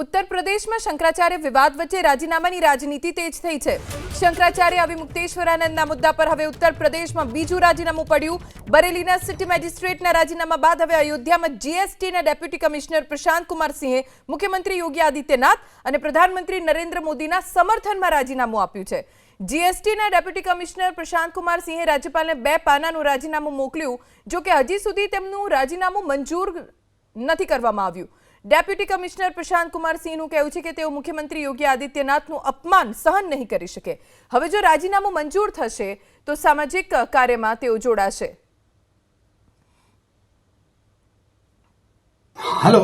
ઉત્તર પ્રદેશમાં શંકરાચાર્ય વિવાદ વચ્ચે રાજીનામાની રાજનીતિ તેજ થઈ છે. શંકરાચાર્ય અવિમુક્તેશ્વરાનંદના મુદ્દા પર હવે ઉત્તર પ્રદેશમાં બીજું રાજીનામું પડ્યું. બરેલીના સિટી મેજિસ્ટ્રેટના રાજીનામા બાદ હવે અયોધ્યામાં જીએસટીના ડેપ્યુટી કમિશનર પ્રશાંત કુમાર સિંહે મુખ્યમંત્રી યોગી આદિત્યનાથ અને પ્રધાનમંત્રી નરેન્દ્ર મોદીના સમર્થનમાં રાજીનામું આપ્યું છે. જીએસટીના ડેપ્યુટી કમિશનર પ્રશાંત કુમાર સિંહે રાજ્યપાલને બે પાનાનું રાજીનામું મોકલ્યું જો કે હજી સુધી તેમનું રાજીનામું મંજૂર નથી કરવામાં આવ્યું. ડેપ્યુટી કમિશનર પ્રશાંત કુમાર સિંહનું કહેવું છે કે તેઓ મુખ્યમંત્રી યોગી આદિત્યનાથનું અપમાન સહન નહીં કરી શકે. હવે જો રાજીનામું મંજૂર થશે તો સામાજિક કાર્યમાં તેઓ જોડાશે. हेलो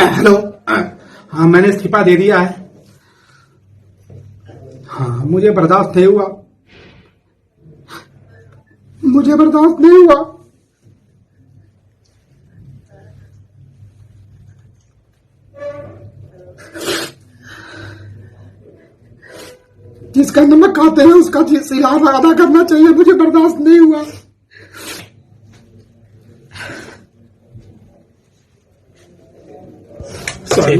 हेलो हाँ। मैंने इस्तीफा दे दिया है। हाँ मुझे बर्दाश्त नहीं हुआ। मुझे बर्दाश्त नहीं हुआ। जिसका नमक खाते हैं उसका सिलाब अदा करना चाहिए मुझे बर्दाश्त नहीं हुआ। सॉरी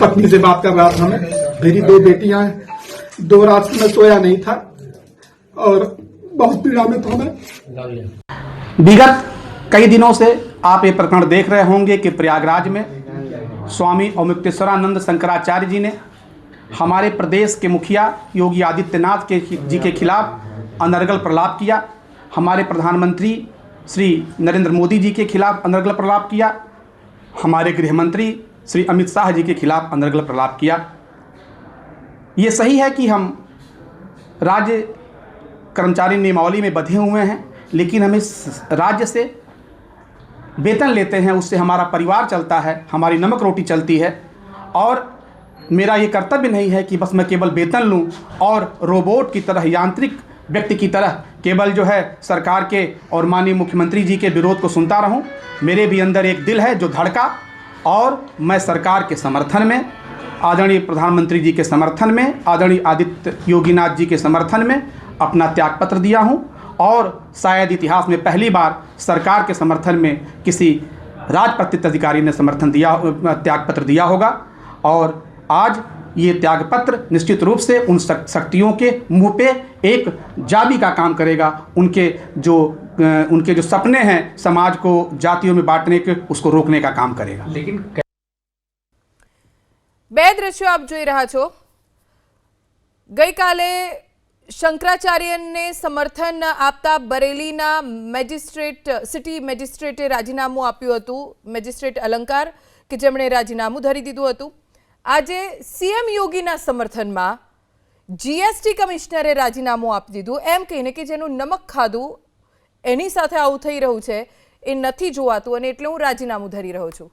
पत्नी से बात कर रहा था मैं। मेरी दो बेटियाँ हैं। दो रात मैं सोया नहीं था और बहुत पीड़ा में था मैं। विगत कई दिनों से आप ये प्रकरण देख रहे होंगे कि प्रयागराज में स्वामी अमुक्तेश्वरानंद शंकराचार्य जी ने हमारे प्रदेश के मुखिया योगी आदित्यनाथ के जी के खिलाफ अनर्गल प्रलाप किया। हमारे प्रधानमंत्री श्री नरेंद्र मोदी जी के खिलाफ अनर्गल प्रलाप किया। हमारे गृह मंत्री श्री अमित शाह जी के खिलाफ अनर्गल प्रलाप किया। ये सही है कि हम राज्य कर्मचारी नियमावली में बधे हुए हैं, लेकिन हम इस राज्य से वेतन लेते हैं, उससे हमारा परिवार चलता है, हमारी नमक रोटी चलती है, और मेरा ये कर्तव्य नहीं है कि बस मैं केवल वेतन लूँ और रोबोट की तरह यांत्रिक व्यक्ति की तरह केवल जो है सरकार के और माननीय मुख्यमंत्री जी के विरोध को सुनता रहूँ, मेरे भी अंदर एक दिल है जो धड़का और मैं सरकार के समर्थन में, आदरणीय प्रधानमंत्री जी के समर्थन में, आदरणीय आदित्य योगीनाथ जी के समर्थन में अपना त्यागपत्र दिया हूँ और शायद इतिहास में पहली बार सरकार के समर्थन में किसी राजपत्रित अधिकारी ने समर्थन दिया त्यागपत्र दिया होगा। और आज ये त्यागपत्र निश्चित रूप से उन शक- शक्तियों के मुंह पे एक जाबी का काम करेगा उनके जो अ, उनके जो सपने हैं समाज को जातियों में बांटने के उसको रोकने का काम करेगा लेकिन બે દ્રશ્યો આપ જોઈ રહ્યા છો ગઈકાલે શંકરાચાર્યને સમર્થન આપતા બરેલીના મેજિસ્ટ્રેટ સિટી મેજિસ્ટ્રેટે રાજીનામું આપ્યું હતું મેજિસ્ટ્રેટ અલંકાર કે જેમણે રાજીનામું ધરી દીધું હતું આજે સીએમ યોગીના સમર્થનમાં જીએસટી કમિશનરે રાજીનામું આપી દીધું. એમ કહીને કે જેનું નમક ખાધું એની સાથે આવું થઈ રહ્યું છે, એ નથી જોવાતું અને એટલે હું રાજીનામું ધરી રહ્યો છું.